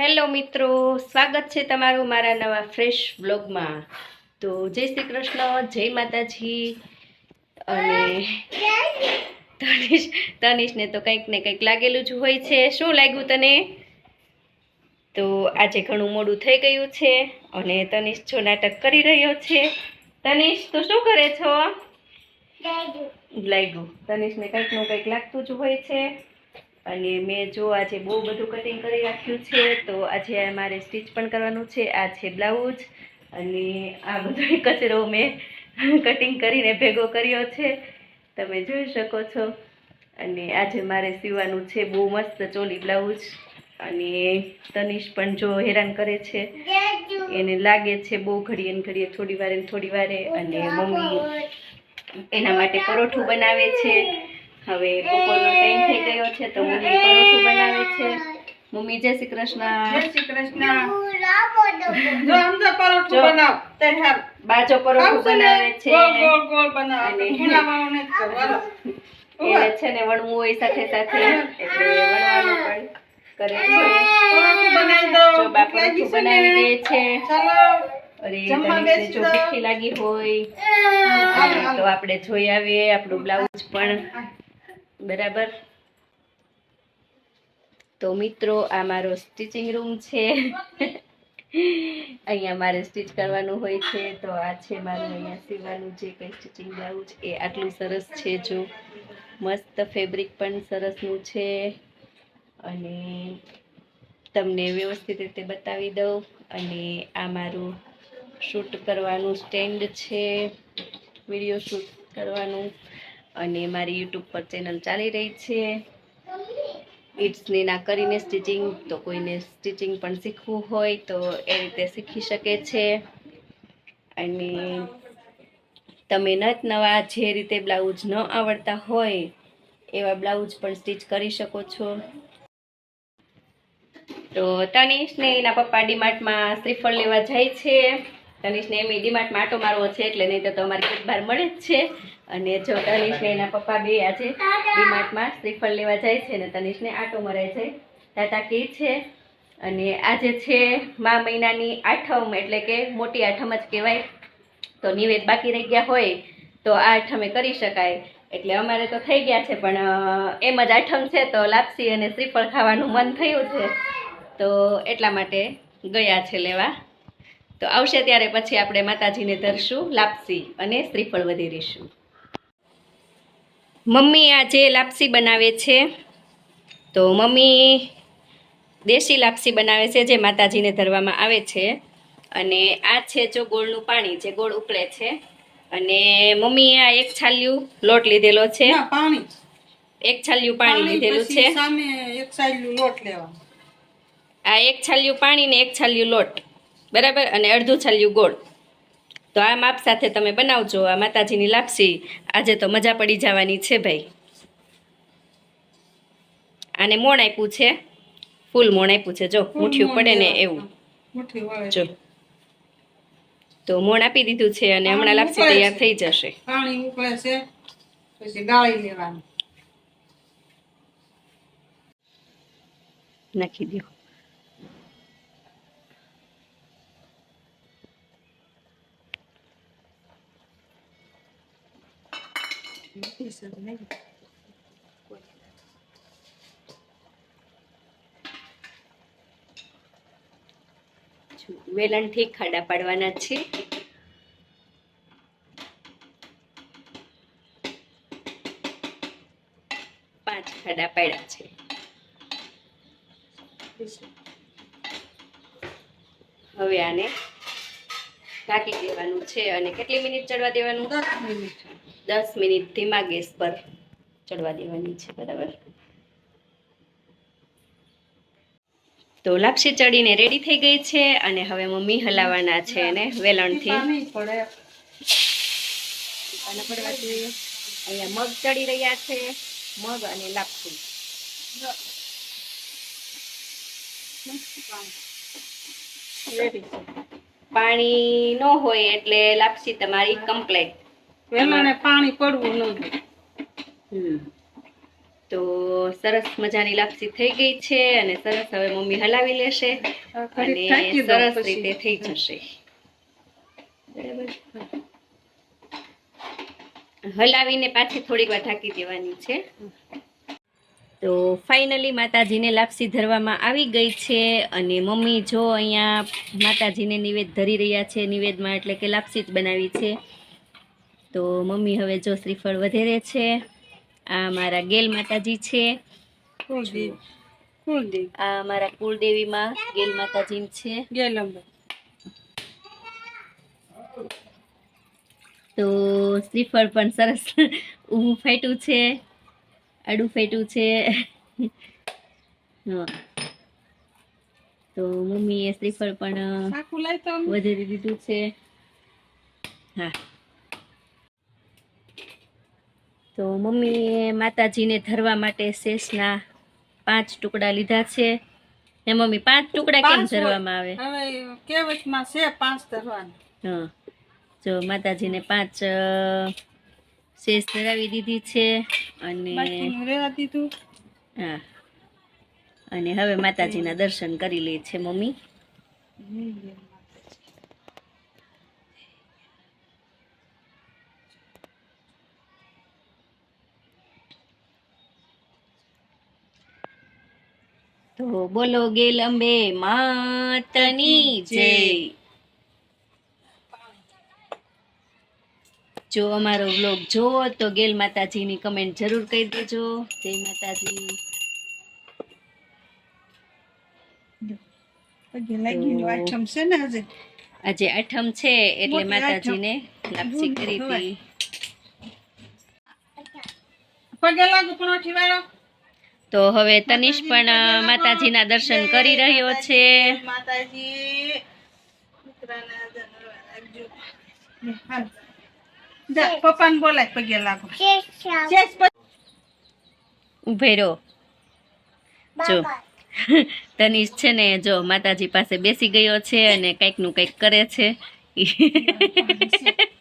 Hello મિત્રો સ્વાગત છે તમારું મારા નવા ફ્રેશ બ્લોગમાં તો જય શ્રી કૃષ્ણ જય માતાજી. અને તનિષ તનિષને તો કંઈક ને કંઈક લાગેલું જ હોય છે. શું લાગ્યું તને? તો આજે ઘણું મોડું થઈ ગયું છે અને તનિષ જો નાટક કરી રહ્યો છે. તનિષ તો શું કરે છો? લાગ્યું તનિષને કંઈકનું કંઈક લાગતું જ હોય છે. અને મેં જો આજે બહુ બધું કટિંગ કરી રાખ્યું છે, તો આજે મારે સ્ટીચ પણ કરવાનું છે, આ છે બ્લાઉઝ અને આ બધો કચરો મેં કટિંગ કરીને ભેગો કર્યો છે. તમે જોઈ શકો છો. અને આજે મારે સીવવાનું છે બહુ મસ્ત ચોલી બ્લાઉઝ અને તનિષ પણ જો હેરાન કરે છે. એને લાગે છે બહુ ઘડીએ ને ઘડીએ, થોડી વારે થોડી વારે અને મમ્મી એના માટે પરોઠું બનાવે છે. હવે બપોરનો ટાઈમ થઈ ગયો છે તો મમ્મી પરોઠું બનાવે છે. મમ્મી જય શ્રી કૃષ્ણ. જય શ્રી કૃષ્ણ. જો આમ તો પરોઠું બનાવ હારું. બાજો પરોઠું બનાવે છે. ગોળ ગોળ ગોળ બનાવ. નથી કરવાનું. એને છે ને વણવું હોય સાથે સાથે. એટલે વણવાનું પણ કરે છે. પરોઠું બનાવી દો. જો બા પરોઠું બનાવી દે છે. ચાલો. અરે જો. ભૂખી લાગી હોય. તો આપણે જોઈ આવીએ આપણું બ્લાઉઝ પણ. બરાબર? તો મિત્રો, આ મારો સ્ટિચિંગ રૂમ છે. અહીંયા મારે સ્ટિચ કરવાનું હોય છે, તો આ છે મારું અહીંયા સીવાનું જે કંઈ સ્ટિચિંગ બ્લાઉઝ એ આટલું સરસ છે જો. મસ્ત ફેબ્રિક પણ સરસનું છે. અને તમને વ્યવસ્થિત રીતે બતાવી દઉં. અને આ મારું શૂટ કરવાનું સ્ટેન્ડ છે. વીડિયો શૂટ કરવાનું. અને મારી યુટ્યુબ પર ચેનલ ચાલી રહી છે. ઇટ્સને ના કરીને સ્ટિચિંગ તો કોઈને સ્ટિચિંગ પણ શીખવું હોય તો એ રીતે શીખી શકે છે. અને તમે નત નવા જે રીતે બ્લાઉઝ ન આવડતા હોય, એવા બ્લાઉઝ પણ સ્ટિચ કરી શકો છો. તો તનિષને એના પપ્પા ડીમાર્ટમાં શ્રીફળ લેવા જાય છે. તનિષને એમ ડીમાર્ટમાં માટો મારવો છે એટલે નહીં તો અમારી ખૂબ બહાર મળે જ છે. અને જો તનિષને એના પપ્પા બે આજે ડીમાર્ટમાં શ્રીફળ લેવા જાય છે ને તનિષને આટો મરાય છે. ટાટા કે છે, અને આજે છે, મા મહિનાની આઠમ, એટલે કે મોટી આઠમ જ કહેવાય. તો નિવેદ બાકી રહી ગયા હોય, તો આ આઠમે કરી શકાય. એટલે અમારે તો થઈ ગયા છે, પણ એમ જ આઠમ છે, તો લાપસી અને શ્રીફળ ખાવાનું મન થયું છે. તો એટલા માટે ગયા છે લેવા. તો આવશે ત્યારે પછી આપણે માતાજીને ધરશું લાપસી અને શ્રીફળ વધેરીશું. મમ્મી આજે લાપસી બનાવે છે તો મમ્મી દેશી લાપસી બનાવે છે જે માતાજીને ધરવામાં આવે છે. અને આ છે જો ગોળનું પાણી જે ગોળ ઉકળે છે. અને મમ્મીએ આ એક છાલ્યું લોટ લીધેલો છે. પાણી એક છાલ્યું પાણી લીધેલું છે. સામે એક છાલ્યું લોટ લેવાનો. આ એક છાલ્યું પાણી ને એક છાલ્યું લોટ. બરાબર? અને અડધું છાલ્યું ગોળ. તો આ માપ સાથે તમે બનાવજો આ માતાજીની લાપસી. આજે તો મજા પડી જવાની છે ભાઈ. આને મોણ આપ્યું છે. ફૂલ મોણ આપ્યું છે. જો મુઠ્ઠીયું પડે ને એવું. જો. તો મોણ આપી દીધું છે અને હમણાં લાપસી તૈયાર થઈ જશે. પાણી ઉકળે છે. પછી ગાળી લેવાનું. નાખી દો વેલણથી ખાડા પાડવાના છે. પાંચ ખાડા પાડ્યા છે. હવે આને ઢાંકી દેવાનું છે અને કેટલી મિનિટ ચડવા દેવાનું? દસ મિનિટ. દસ મિનિટ ધીમા ગેસ પર ચડવા દેવાની છે બરાબર? તો લાપસી ચડીને રેડી થઈ ગઈ છે અને હવે મમ્મી હલાવવાના છે એને વેલણથી. અહીંયા મગ ચડી રહ્યા છે મગ અને લાપસી. પાણી ન હોય એટલે લાપસી તમારી કમ્પ્લેટ વેલાણે પાણી પડવું ન તો સરસ મજાની લાપસી થઈ ગઈ છે અને સરસ હવે મમ્મી હલાવી લેશે અને સરસ રીતે થઈ જશે. બરાબર હલાવીને પાછી થોડીક વાર ઢાંકી દેવાની છે. તો ફાઇનલી માતાજીને લાપસી ધરવામાં આવી ગઈ છે અને મમ્મી જો અહીંયા માતાજીને નિવેદ ધરી રહ્યા છે નિવેદમાં એટલે કે લાપસી જ બનાવી છે. તો મમ્મી હવે જો શ્રીફળ વધારે છે. આ મારા ગેલ માતાજી છે. આ મારા કુળદેવીમાં ગેલ માતાજી છે. તો શ્રીફળ પણ સરસ ઊભું ફાટ્યું છે. આડું ફાટ્યું છે. તો મમ્મીએ શ્રીફળ પણ વધારી દીધું છે. હા. તો મમ્મીએ માતાજીને ધરવા માટે શેષના પાંચ ટુકડા લીધા છે. એ મમ્મી પાંચ ટુકડા કેમ ધરવામાં આવે? હવે કેવચમાં છે પાંચ ધરવાના? હા. જો માતાજીને પાંચ શેષ ધરાવી દીધી છે અને દીધું. હા. અને હવે માતાજીના દર્શન કરી લે છે મમ્મી. તો બોલો ગેલ અંબે માતની જય. જો અમારો વ્લોગ જોવો તો ગેલ માતાજીની કમેન્ટ જરૂર કરી દેજો. જય માતાજી. આજે? આઠમ છે એટલે માતાજીને લાપસી કરી હતી. પગે લાગુ પણ તો હવે તનિષ પણ માતાજી માતાજીના દર્શન કરી રહ્યો છે. જા પપ્પાને બોલાય પગે લાગો ઉભે રહો. જો. તનિષ છે ને જો માતાજી પાસે બેસી ગયો છે અને કંઈકનું કંઈક કરે છે.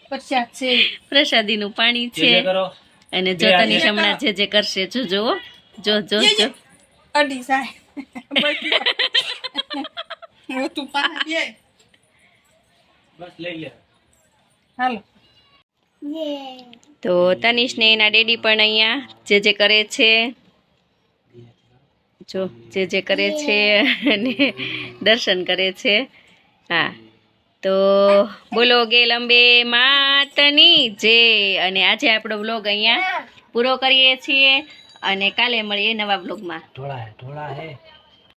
પ્રસાદી નું પ્રસાદીનું પાણી છે. અને જો તનિષ હમણાં જે જે કરશે જો જો જો જો જો. અડી જાય. હવે તું પાણી દે. હાલો. તો તનિષને એના ડેડી પણ અહીંયા જે જે કરે છે. જો જે જે કરે છે અને દર્શન કરે છે. હા. તો બોલો ગેલ અંબે માતની જે અને આજે આપણો વ્લોગ અહીંયા પૂરો કરીએ છીએ. અને કાલે મળીએ નવા બ્લોગમાં થોડા હે થોડા હે